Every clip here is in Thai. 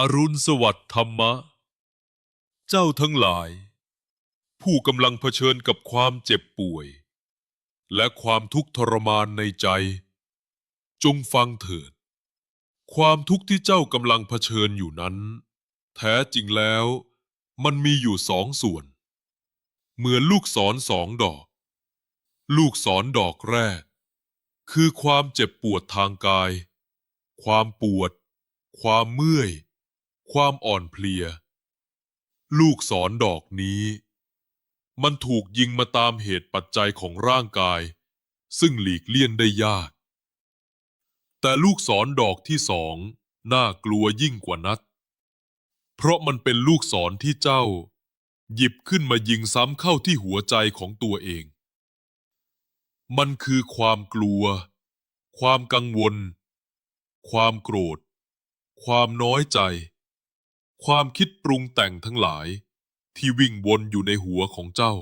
อรุณสวัสดิ์ธรรมะ เจ้าทั้งหลาย ผู้กำลังเผชิญกับความเจ็บป่วย และความทุกข์ทรมานในใจ จงฟังเถิด ความทุกข์ที่เจ้ากำลังเผชิญอยู่นั้น แท้จริงแล้ว มันมีอยู่สองส่วน เหมือนลูกศรสองดอก ลูกศรดอกแรก คือความเจ็บปวดทางกาย ความปวด ความเมื่อย ความอ่อนเพลีย ลูกศรดอกนี้ มันถูกยิงมาตามเหตุปัจจัยของร่างกาย ซึ่งหลีกเลี่ยงได้ยาก แต่ลูกศรดอกที่สองน่ากลัวยิ่งกว่านักเพราะมันเป็นลูกศรที่เจ้า หยิบขึ้นมายิงซ้ำเข้าที่หัวใจของตัวเอง มันคือความกลัว ความกังวล ความโกรธ ความน้อยใจ ความคิดปรุงแต่งทั้งหลาย ที่วิ่งวนอยู่ในหัวของเจ้า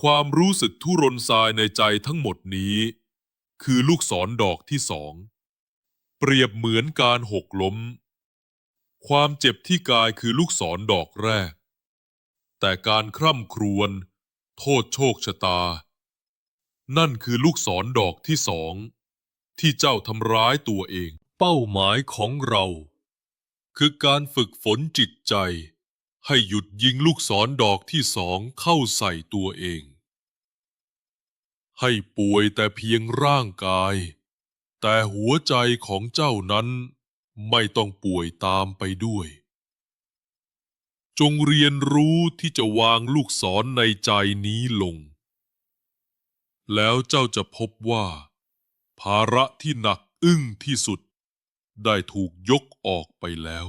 ความรู้สึกทุรนทรายในใจทั้งหมดนี้ คือลูกศรดอกที่สอง เปรียบเหมือนการหกล้ม ความเจ็บที่กายคือลูกศรดอกแรก แต่การคร่ำครวญโทษโชคชะตา นั่นคือลูกศรดอกที่สอง ที่เจ้าทำร้ายตัวเอง เป้าหมายของเรา คือการฝึกฝนจิตใจ ให้หยุดยิงลูกศรดอกที่สองเข้าใส่ตัวเอง ให้ป่วยแต่เพียงร่างกาย แต่หัวใจของเจ้านั้นไม่ต้องป่วยตามไปด้วย จงเรียนรู้ที่จะวางลูกศรในใจนี้ลง แล้วเจ้าจะพบว่า ภาระที่หนักอึ้งที่สุด ได้ถูกยกออกไปแล้ว